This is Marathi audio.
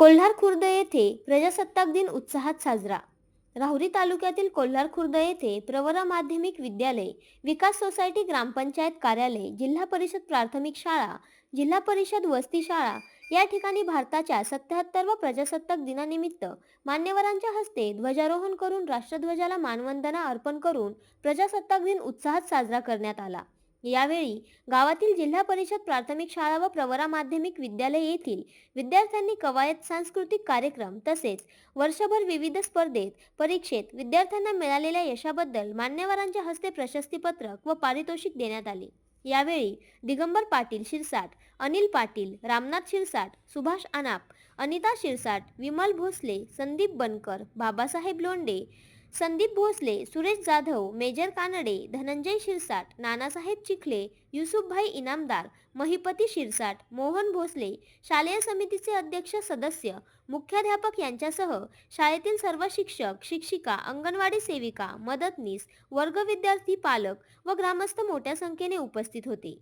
कोल्हार खुर्द येथे प्रजासत्ताक दिन उत्साहात साजरा. राहुरी तालुक्यातील कोल्हार खुर्द येथे प्रवरा माध्यमिक विद्यालय विकास सोसायटी ग्रामपंचायत कार्यालय जिल्हा परिषद प्राथमिक शाळा जिल्हा परिषद वस्ती शाळा या ठिकाणी भारताच्या सत्याहत्तरवा प्रजासत्ताक दिनानिमित्त मान्यवरांच्या हस्ते ध्वजारोहण करून राष्ट्रध्वजाला मानवंदना अर्पण करून प्रजासत्ताक दिन उत्साहात साजरा करण्यात आला. यावेळी गावातील जिल्हा परिषद प्राथमिक शाळा व प्रवरा माध्यमिक विद्यालय येथील विद्यार्थ्यांनी कवायत सांस्कृतिक कार्यक्रम तसेच वर्षभर विविध स्पर्धेत परीक्षेत विद्यार्थ्यांना मिळालेल्या यशाबद्दल मान्यवरांच्या हस्ते प्रशस्तीपत्रक व पारितोषिक देण्यात आले. यावेळी दिगंबर पाटील शिरसाट अनिल पाटील रामनाथ शिरसाट सुभाष अनाप अनिता शिरसाट विमल भोसले संदीप बनकर बाबासाहेब लोंडे संदीप भोसले सुरेश जाधव मेजर कानडे धनंजय शिरसाट नानासाहेब चिखले युसुफभाई इनामदार महिपती शिरसाट मोहन भोसले शालेय समितीचे अध्यक्ष सदस्य मुख्याध्यापक यांच्यासह शाळेतील सर्व शिक्षक शिक्षिका अंगणवाडी सेविका मदतनीस वर्ग विद्यार्थी पालक व ग्रामस्थ मोठ्या संख्येने उपस्थित होते.